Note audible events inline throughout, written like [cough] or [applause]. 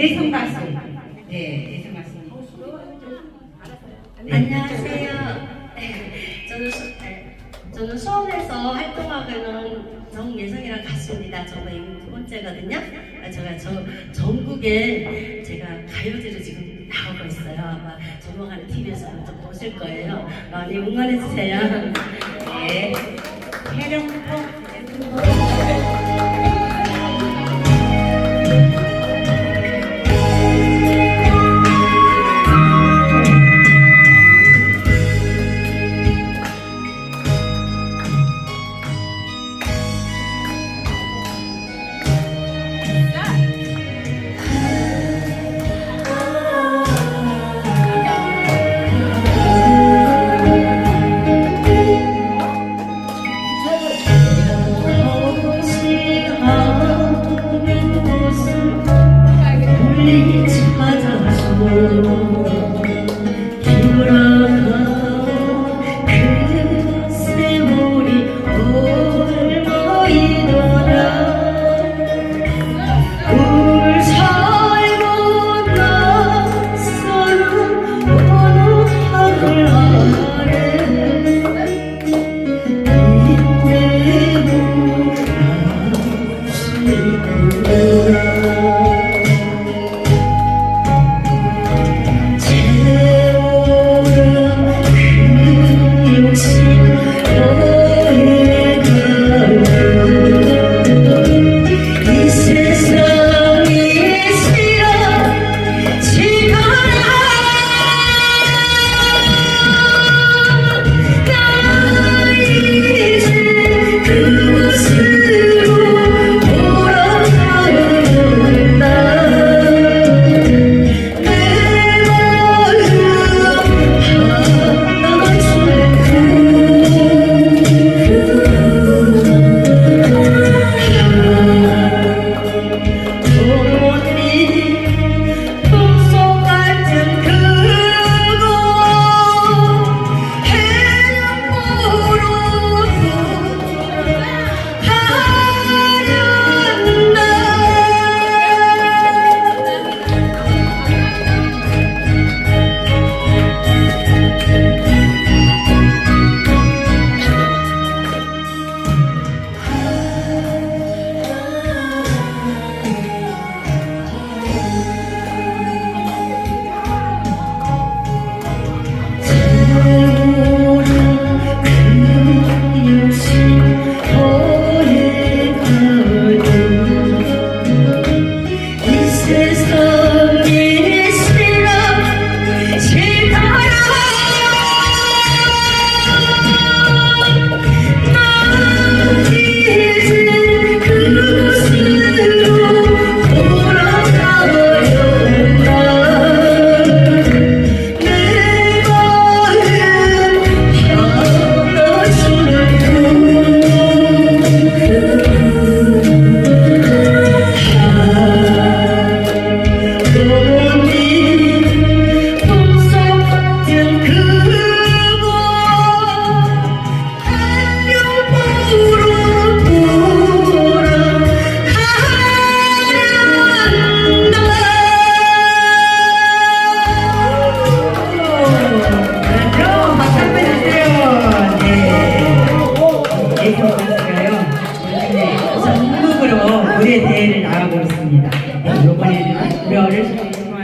내성 가수. 네, 내성 가수. 안녕하세요. [laughs] 저는 수, 네, 저는 수원에서 활동하고 있는 정예성이라는 가수입니다. 저가 이번 두 번째거든요. 아, 제가 저 전국에 제가 가요제로 지금 나오고 있어요. 아마 조만간에 TV에서 좀 보실 거예요. 많이 응원해 주세요. [laughs] 네. 해령포. need.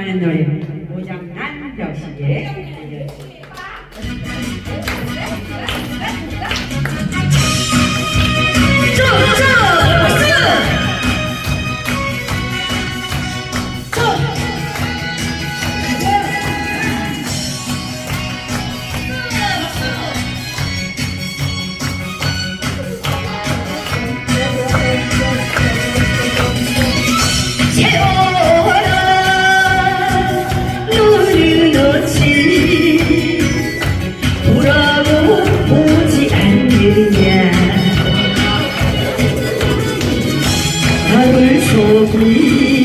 좋아하는 노래 모장난 벽시계 querem sofrer.